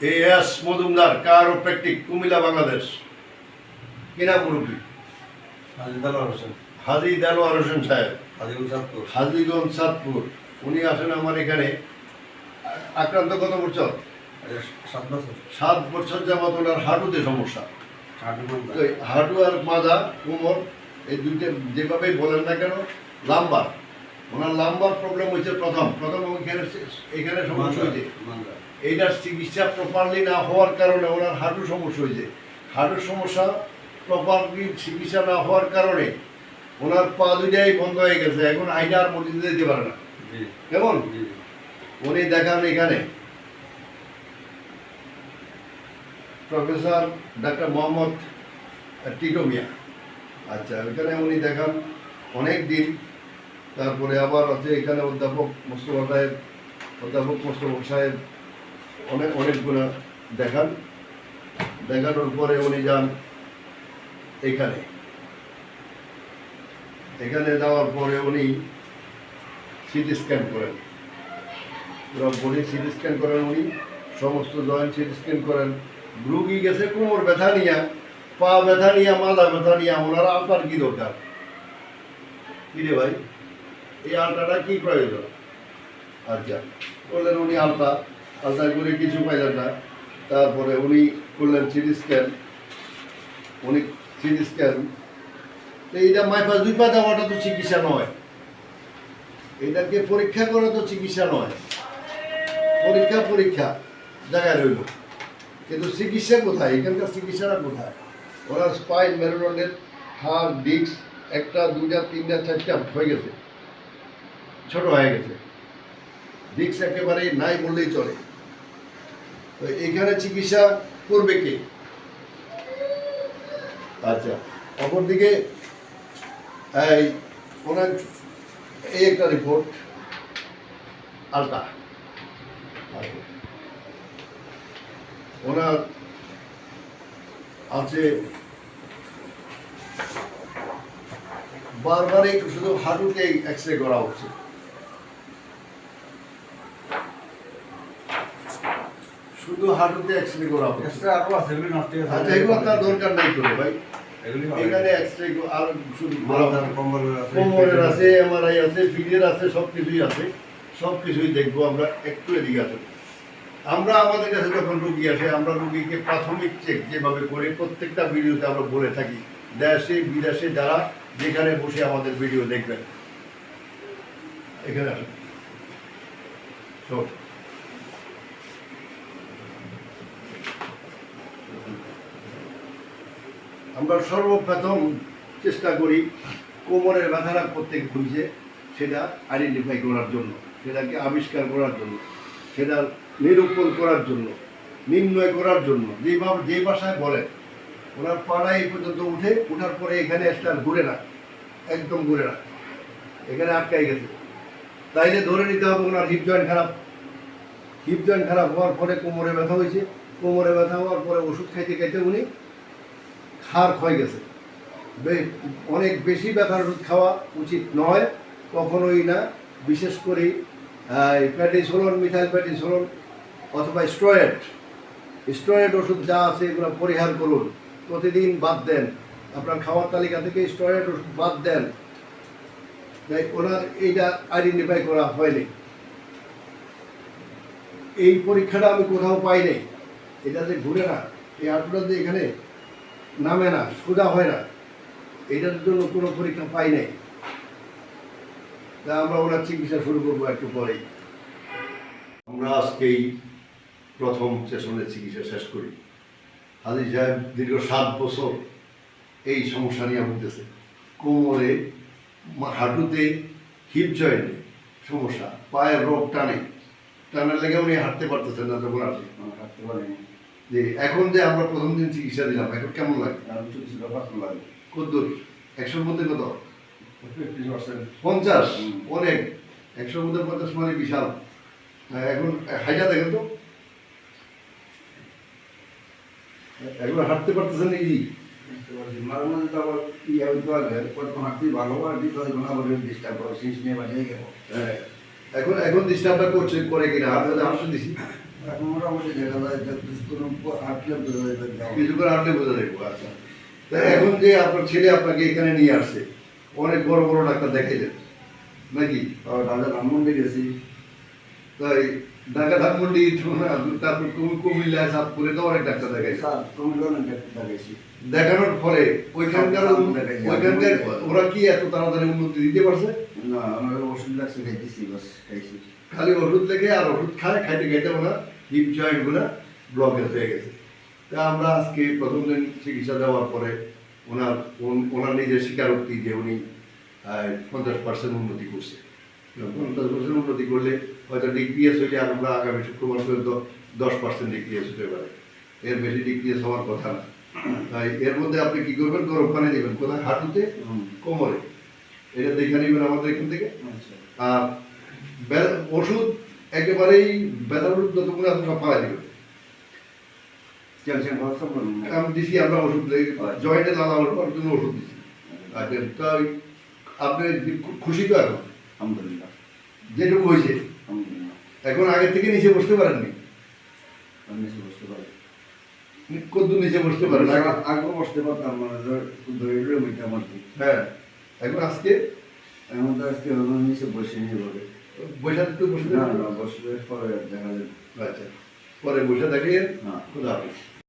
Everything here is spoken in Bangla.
A S Majumdar chiropractic Comilla Bangladesh. কিনা মুরব্বী? হাজি দালাল হোসেন। হাজি দেলোয়ার হোসেন সাহেব। হাজিগুল সাতপুর হাজিগঞ্জ সাতপুর উনি আসেন আমার এখানে। আক্রান্ত কত বছর? সাত বছর। সাত বছর ওনার হাঁটুতে সমস্যা। হাঁটু আর মাজা কোমর এই দুইটা যেভাবেই বলেন না কেন লাম্বার। ওনার লাম্বার প্রবলেম হয়েছে প্রথম। প্রথম ওইখানে এখানে সমস্যা হয়েছে। এইটার চিকিৎসা প্রপারলি না হওয়ার কারণে ওনার হাঁটু সমস্যা হয়েছে। হাঁটুর সমস্যা প্রপারলি চিকিৎসা না হওয়ার কারণে ওনার পা দুইটাই বন্ধ হয়ে গেছে এখন আইটা আর মসজিদে যেতে পারে না। কেমন? উনি দেখান এখানে। প্রফেসর ডাক্তার মোহাম্মদ টিটো মিয়া। আচ্ছা এখানে উনি দেখান অনেক দিন। তারপরে আবার আছে এখানে অধ্যাপক মোস্তফা সাহেব অধ্যাপক মোস্তফা সাহেব। অনেক, অনেকগুলো দেখান। দেখানোর পরে উনি যান এখানে। এখানে যাওয়ার পরে উনি সিটি স্ক্যান করেন। বডি সিটি স্ক্যান করেন উনি, সমস্ত জয়েন্ট সিটি স্ক্যান করেন। রুগী গেছে, কোমর ব্যথা নিয়ে, পা ব্যথা নিয়ে, মাথা ব্যথা নিয়ে, ওনার আপনার কি দরকার? কি রে ভাই? এই আলটাটা কি প্রয়োজন? আচ্ছা করলেন উনি আলতা আলতা করে কিছু পাইলেন না। তারপরে উনি করলেন সিটি স্ক্যান। উনি সিটি স্ক্যান। তো এইটা মাইফা দুই পা দেওয়াটা তো চিকিৎসা নয়। এটাকে পরীক্ষা করা তো চিকিৎসা নয়। পরীক্ষা পরীক্ষা, জায়গায় রইল। কিন্তু চিকিৎসা কোথায়? এখানকার চিকিৎসাটা কোথায়? ওরা স্পাইন মেরুদণ্ডের হাড় ডিস্ক একটা, দুইটা, তিনটা, চারটা হয়ে গেছে। ছোট হয়ে গেছে। ডিস্ক একেবারে নাই বললেই চলে। তো এখানে চিকিৎসা করবে কে? আচ্ছা অপরদিকে, এই, ওনার এই একটা রিপোর্ট আলটা ওনার আছে বারবারই শুধু হাঁটুতে এক্স রে করা হচ্ছে। শুধু হাঁটুতে এক্স রে করা হচ্ছে। এক্সট্রা আরও আছে এগুলি নষ্ট হয়ে আচ্ছা এগুলো আপনার দরকার নাই করে ভাই? এখানে এক্স রে আর শুধু। আছে কোমরের আছে এমআরআই আছে ফিডের আছে সব কিছুই আছে। সব কিছুই দেখব আমরা একটু এদিকে আসুন। আমরা আমাদের কাছে যখন রুগী আসে আমরা রুগীকে প্রাথমিক চেক যেভাবে করে প্রত্যেকটা ভিডিওতে আমরা বলে থাকি। দেশে বিদেশে যারা যেখানে বসে আমাদের ভিডিও দেখবেন। এখানে আসুন। আমরা সর্বপ্রথম চেষ্টা করি কোমরের ব্যথাটা প্রত্যেক হয়েছে সেটা আইডেন্টিফাই করার জন্য, সেটাকে আবিষ্কার করার জন্য, সেটা নিরূপণ করার জন্য, নির্ণয় করার জন্য। যেভাবে যে ভাষায় বলে, ওনার পাড়ায় এই পর্যন্ত উঠে ওঠার পরে এখানে একটা ঘুরে না, একদম ঘুরে না। এখানে আটকাই গেছে। তাইলে ধরে নিতে হবে ওনার হিপ জয়েন্ট খারাপ। হিপ জয়েন্ট খারাপ হওয়ার পরে কোমরে ব্যথা হয়েছে। কোমরে ব্যথা হওয়ার পরে ওষুধ খাইতে খাইতে উনি হাড় ক্ষয় গেছে। অনেক বেশি ব্যথার ওষুধ খাওয়া উচিত নয়, কখনোই না। বিশেষ করে প্যাটিসোলন মিথাইল প্যাটিসোলন অথবা স্টেরয়েড। স্টেরয়েড ওষুধ যা আছে এগুলো পরিহার করুন। প্রতিদিন বাদ দেন। আপনার খাওয়ার তালিকা থেকে স্টেরয়েড ওষুধ বাদ দেন। তাই ওনার এইটা আইডেন্টিফাই করা হয়নি। এই পরীক্ষাটা আমি কোথাও পাইনি। এটা যে ঘুরে না, এই আটটা যে এখানে নামে না সোজা হয় না। এটার জন্য কোনো পরীক্ষা পাই নাই। তা আমরা ওনার চিকিৎসা শুরু করব একটু পরেই। আমরা আজকেই প্রথম সেশনের চিকিৎসা শেষ করি। হাজি সাহেব দীর্ঘ সাত বছর এই সমস্যা নিয়ে ভুগতেছে। কোমরে মা- হাঁটুতে হিপ জয়েন্টে সমস্যা পায়ের রোগ টানে। টানার লেগে উনি হাঁটতে পারতেছেন না যখন আসে হাঁটতে পারিনি। যে এখন যে আমরা প্রথম দিন চিকিৎসা দিলাম এখন কেমন লাগে আর কিছু কিছু ব্যাপার লাগে। কত দূর? একশোর মধ্যে কত? পঞ্চাশ? অনেক। একশোর মধ্যে পঞ্চাশ মানে বিশাল। এখন হাইটা দেখেন তো। এখন হাঁটতে পারতেছেন ইজি মাঝে মাঝে তো আবার ইয়ে হইতে পারবে কতক্ষণ হাঁটতেই ভালো আর দিতে না বলে ডিস্টার্ব করে সিস নিয়ে গেল। হ্যাঁ। এখন এখন ডিস্টার্বটা করছে করে কিনা? হাতে হাসতে দিছি এখন মোটামুটি দেখা যায় যে কোনো হাঁটলে বোঝা যায় কিছু করে আনলে বোঝা দেখব আচ্ছা। এখন যে আপনার ছেলে আপনাকে এখানে নিয়ে আসছে অনেক বড় বড় ডাক্তার দেখাইলেন নাকি? ধানমন্ডি গেছি। তাই ঢাকা ধানমন্ডি তারপর কুমিল্লা তো অনেক ডাক্তার দেখাইছে। অনেক ডাক্তার দেখানোর পরে ওইখানকার ওইখানকার ওরা কি এত তাড়াতাড়ি উন্নতি দিতে পারছে? না আমার ওষুধ লাগছে খাইতেছি বাস খাইছি। খালি ওষুধ লেগে আর ওষুধ খায় খাইতে খাইতে ওনার হিপ জয়েন্টগুলা ব্লকেজ হয়ে গেছে। তা আমরা আজকে প্রথম দিন চিকিৎসা দেওয়ার পরে ওনার ওন- ওনার নিজের স্বীকারোক্তি যে উনি পঞ্চাশ পার্সেন্ট উন্নতি করছে। পঞ্চাশ পার্সেন্ট উন্নতি করলে হয়তো ডিপিএস হইলে আমরা আগামী শুক্রবার পর্যন্ত দশ পার্সেন্ট ডিপিএস হতে পারে। এর বেশি ডিপিএস হওয়ার কথা না। তাই এর মধ্যে আপনি কি করবেন? গরম পানি দেবেন। কোথায়? হাঁটুতে? কোমরে। এটা দেখে নেবেন আমাদের এখান থেকে। আচ্ছা। আর ওষুধ একেবারেই ব্যথার ওষুধ যতগুলো আপনি সব পাওয়া যাবে। আমি দিছি আমরা ওষুধ জয়েন্টে লালা ওষুধ জন্য ওষুধ দিছি। আচ্ছা তাই আপনি খুশি তো এখন? আলহামদুলিল্লাহ। যেটুকু হয়েছে। এখন আগের থেকে নিচে বসতে পারেননি? নিচে বসতে পারি। কদ্দু নিচে বসতে পারেন আগে বসতে পারতাম মানে ধর- হ্যাঁ। এখন আজকে? এখন তো আজকে নিচে বসে নিয়ে বলে। বসে একটু বসে না? না বসলে পরে দেখা যাবে। আচ্ছা পরে বসে থাকলে হ্যাঁ। খুদা হাফিজ।